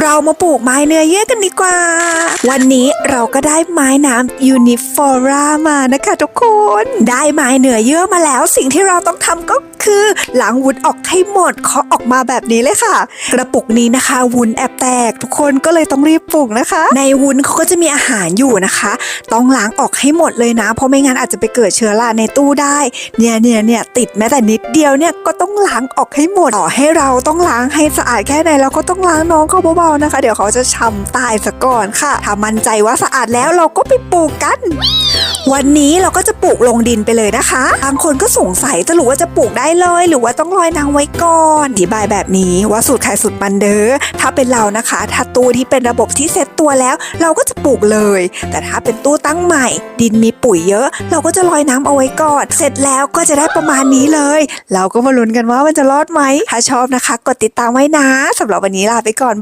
เรามาปลูกไม้เนื้อเยื่อกันดีกว่า วันนี้เราก็ได้ไม้น้ำยูนิฟอรามานะคะทุกคน ได้ไม้เนื้อเยื่อมาแล้วสิ่งที่เราต้องทำก็ คือล้างวุ้นออกให้หมดเคาะออกมาแบบนี้เลยค่ะ กระปุกนี้นะคะ วุ้นแอบแตก ทุกคนก็เลยต้องรีบปลูกนะคะ ในวุ้นเขาก็จะมีอาหารอยู่นะคะ ต้องล้างออกให้หมดเลยนะ เพราะไม่งั้นอาจจะไปเกิดเชื้อราในตู้ได้ เนี่ยเนี่ยเนี่ยติดแม้แต่นิดเดียวเนี่ยก็ต้องล้างออกให้หมดต่อให้เราต้องล้างให้สะอาดแค่ไหนเราก็ต้องล้างน้องเขาเบาๆนะคะ เดี๋ยวเขาจะช้ำตายซะก่อนค่ะถ้ามั่นใจว่าสะอาดแล้วเราก็ไปปลูกกัน วันนี้เราก็จะปลูกลงดินไปเลยนะคะ บางคนก็สงสัยจะรู้ว่าจะปลูกได้เลย หรือว่าต้องลอยนางไว้ก่อนอธิบายแบบนี้ว่าสูตรใครสูตรมันเด้อถ้าเป็นเรานะคะ ถ้าตู้ที่เป็นระบบที่เซ็ตตัวแล้ว เราก็จะปลูกเลย แต่ถ้าเป็นตู้ตั้งใหม่ ดินมีปุ๋ยเยอะ เราก็จะลอยน้ำเอาไว้ก่อนเสร็จแล้วก็จะได้ประมาณนี้เลย เราก็มาลุ้นกันว่ามันจะรอดไหมถ้าชอบนะคะ กดติดตามไว้นะสำหรับวันนี้ลาไปก่อน